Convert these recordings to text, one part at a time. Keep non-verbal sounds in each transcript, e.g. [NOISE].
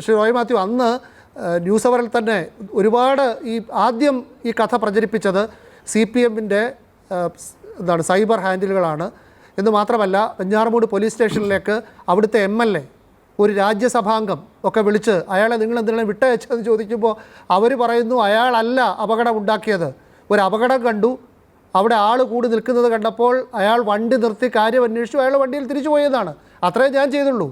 ശ്രീ റോയ് മാത്യു അന്ന് ന്യൂസ് അവറിൽ തന്നെ ഒരുപാട് ഈ ആദ്യം ഈ കഥ പ്രചരിപ്പിച്ചത് സി പി എമ്മിന്റെ എന്താണ് സൈബർ ഹാൻഡിലുകളാണ്. എന്ന് മാത്രമല്ല വെഞ്ഞാറമൂട് പോലീസ് സ്റ്റേഷനിലേക്ക് അവിടുത്തെ എം എൽ എ ഒരു രാജ്യസഭാംഗം ഒക്കെ വിളിച്ച് അയാളെ നിങ്ങൾ എന്തിനാണ് വിട്ടയച്ചതെന്ന് ചോദിക്കുമ്പോൾ അവർ പറയുന്നു അയാളല്ല അപകടം ഉണ്ടാക്കിയത്. ഒരു അപകടം കണ്ടു. അവിടെ ആൾ കൂടി നിൽക്കുന്നത് കണ്ടപ്പോൾ അയാൾ വണ്ടി നിർത്തി കാര്യം അന്വേഷിച്ചു. അയാൾ വണ്ടിയിൽ തിരിച്ചു പോയതാണ്. അത്രേ ഞാൻ ചെയ്തുള്ളൂ.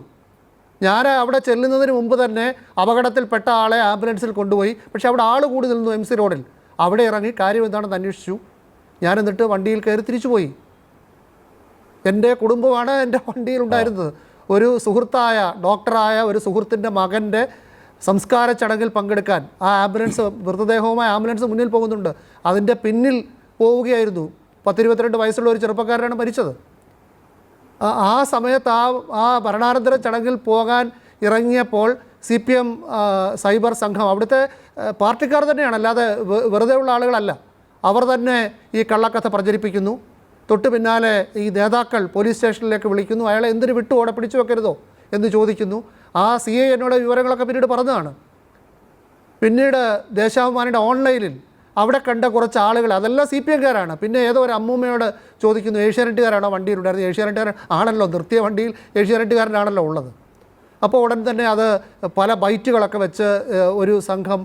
ഞാൻ അവിടെ ചെല്ലുന്നതിന് മുമ്പ് തന്നെ അപകടത്തിൽപ്പെട്ട ആളെ ആംബുലൻസിൽ കൊണ്ടുപോയി. പക്ഷേ അവിടെ ആൾ കൂടി നിന്നു എം സി റോഡിൽ. അവിടെ ഇറങ്ങി കാര്യം എന്താണെന്ന് അന്വേഷിച്ചു. ഞാൻ എന്നിട്ട് വണ്ടിയിൽ കയറി തിരിച്ചു പോയി. എന്റെ കുടുംബമാണ് എന്റെ വണ്ടിയിൽ ഉണ്ടായിരുന്നത്. ഒരു സുഹൃത്തായ ഡോക്ടറായ ഒരു സുഹൃത്തിന്റെ മകന്റെ സംസ്കാര ചടങ്ങിൽ പങ്കെടുക്കാൻ. ആ ആംബുലൻസ് മൃതദേഹവുമായി ആംബുലൻസ് മുന്നിൽ പോകുന്നുണ്ട്. അതിന്റെ പിന്നിൽ പോവുകയായിരുന്നു പത്തിരുപത്തിരണ്ട് വയസ്സുള്ള ഒരു ചെറുപ്പക്കാരനാണ് മരിച്ചത്. ആ- സമയത്ത് ആ ആ ഭരണാനന്തര ചടങ്ങിൽ പോകാൻ ഇറങ്ങിയപ്പോൾ സി പി എം സൈബർ സംഘം അവിടുത്തെ പാർട്ടിക്കാർ തന്നെയാണ് അല്ലാതെ വെറുതെ ഉള്ള ആളുകളല്ല. അവർ തന്നെ ഈ കള്ളക്കഥ പ്രചരിപ്പിക്കുന്നു. തൊട്ട് പിന്നാലെ ഈ നേതാക്കൾ പോലീസ് സ്റ്റേഷനിലേക്ക് വിളിക്കുന്നു. അയാളെ എന്തിനു വിട്ടു ഓടെ പിടിച്ചു വെക്കരുതോ എന്ന് ചോദിക്കുന്നു. ആ സി ഐ എന്നോട് വിവരങ്ങളൊക്കെ പിന്നീട് പറഞ്ഞതാണ്. പിന്നീട് ദേശാഭിമാനിയുടെ ഓൺലൈനിൽ അവിടെ കണ്ട കുറച്ച് ആളുകൾ അതെല്ലാം സി പി എംകാരാണ്. പിന്നെ ഏതോ ഒരു അമ്മൂമ്മയോട് ചോദിക്കുന്നു ഏഷ്യാനെറ്റുകാരാണോ വണ്ടിയിലുണ്ടായിരുന്നത് ഏഷ്യാനെറ്റുകാരൻ ആണല്ലോ നിർത്തിയ വണ്ടിയിൽ ഏഷ്യാനെറ്റുകാരനാണല്ലോ ഉള്ളത്. അപ്പോൾ ഉടൻ തന്നെ അത് പല ബൈറ്റുകളൊക്കെ വെച്ച് ഒരു സംഘം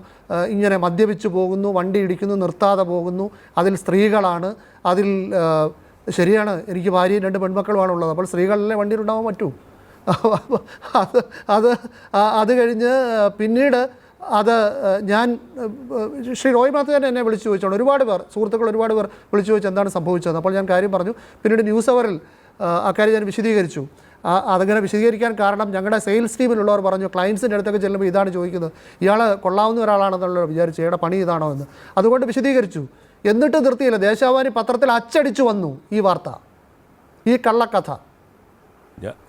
ഇങ്ങനെ മദ്യപിച്ച് പോകുന്നു വണ്ടി ഇടിക്കുന്നു നിർത്താതെ പോകുന്നു. അതിൽ സ്ത്രീകളാണ്. അതിൽ ശരിയാണ് എനിക്ക് ഭാര്യയും രണ്ട് പെൺമക്കളുമാണ് ഉള്ളത്. അപ്പോൾ സ്ത്രീകളിലെ വണ്ടിയിലുണ്ടാവാൻ പറ്റൂ. അത് അത് അത് കഴിഞ്ഞ് പിന്നീട് അത് ഞാൻ ശ്രീ റോയ് മാത്തു തന്നെ എന്നെ വിളിച്ചു ചോദിച്ചോണ്ട് ഒരുപാട് പേർ സുഹൃത്തുക്കൾ ഒരുപാട് പേർ വിളിച്ചു ചോദിച്ചു എന്താണ് സംഭവിച്ചത് അപ്പോൾ ഞാൻ കാര്യം പറഞ്ഞു. പിന്നീട് ന്യൂസ് അവറിൽ അക്കാര്യം ഞാൻ വിശദീകരിച്ചു. അതങ്ങനെ വിശദീകരിക്കാൻ കാരണം ഞങ്ങളുടെ സെയിൽസ് ടീമിലുള്ളവർ പറഞ്ഞു ക്ലയൻസിന്റെ അടുത്തൊക്കെ ചെല്ലുമ്പോൾ ഇതാണ് ചോദിക്കുന്നത്. ഇയാൾ കൊള്ളാവുന്ന ഒരാളാണെന്നുള്ള വിചാരിച്ചു. ഇയാളുടെ പണി ഇതാണോ എന്ന്. അതുകൊണ്ട് വിശദീകരിച്ചു. എന്നിട്ട് നിർത്തിയില്ല. ദേശാഭിമാനി പത്രത്തിൽ അച്ചടിച്ചു വന്നു ഈ വാർത്ത. ഈ കള്ളക്കഥ.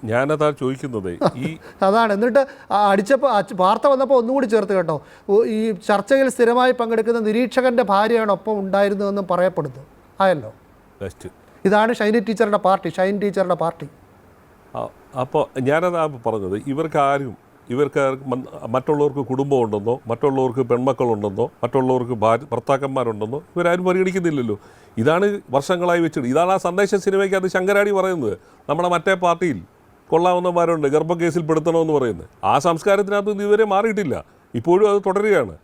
ഞാനതാ ചോദിക്കുന്നത്. ഈ [LAUGHS] അതാണ്. എന്നിട്ട് അടിച്ചപ്പോൾ വാർത്ത വന്നപ്പോൾ ഒന്നുകൂടി ചേർത്ത് കേട്ടോ. ഈ ചർച്ചയിൽ സ്ഥിരമായി പങ്കെടുക്കുന്ന നിരീക്ഷകന്റെ ഭാര്യയാണ് ഒപ്പം ഉണ്ടായിരുന്നതെന്നും പറയപ്പെടുന്നു. ആയല്ലോ. ഇതാണ് ഷൈനി ടീച്ചറുടെ പാർട്ടി ഷൈൻ ടീച്ചറുടെ പാർട്ടി. അപ്പോൾ ഞാനതാ പറഞ്ഞത് ഇവർക്ക് ആരും ഇവർക്ക് മറ്റുള്ളവർക്ക് കുടുംബമുണ്ടെന്നോ മറ്റുള്ളവർക്ക് പെൺമക്കളുണ്ടെന്നോ മറ്റുള്ളവർക്ക് ഭാര്യ ഭർത്താക്കന്മാരുണ്ടെന്നോ ഇവരാരും പരിഗണിക്കുന്നില്ലല്ലോ. ഇതാണ് വർഷങ്ങളായി വെച്ചത് ഇതാണ് ആ സന്ദേശ സിനിമയ്ക്ക് അത് ശങ്കരാടി പറയുന്നത്. നമ്മുടെ മറ്റേ പാർട്ടിയിൽ കൊള്ളാവുന്നമാരുണ്ട് ഗർഭക്കേസിൽ പെടുത്തണമെന്ന് പറയുന്നത്. ആ സംസ്കാരത്തിനകത്ത് ഇത് ഇതുവരെ മാറിയിട്ടില്ല. ഇപ്പോഴും അത് തുടരുകയാണ്.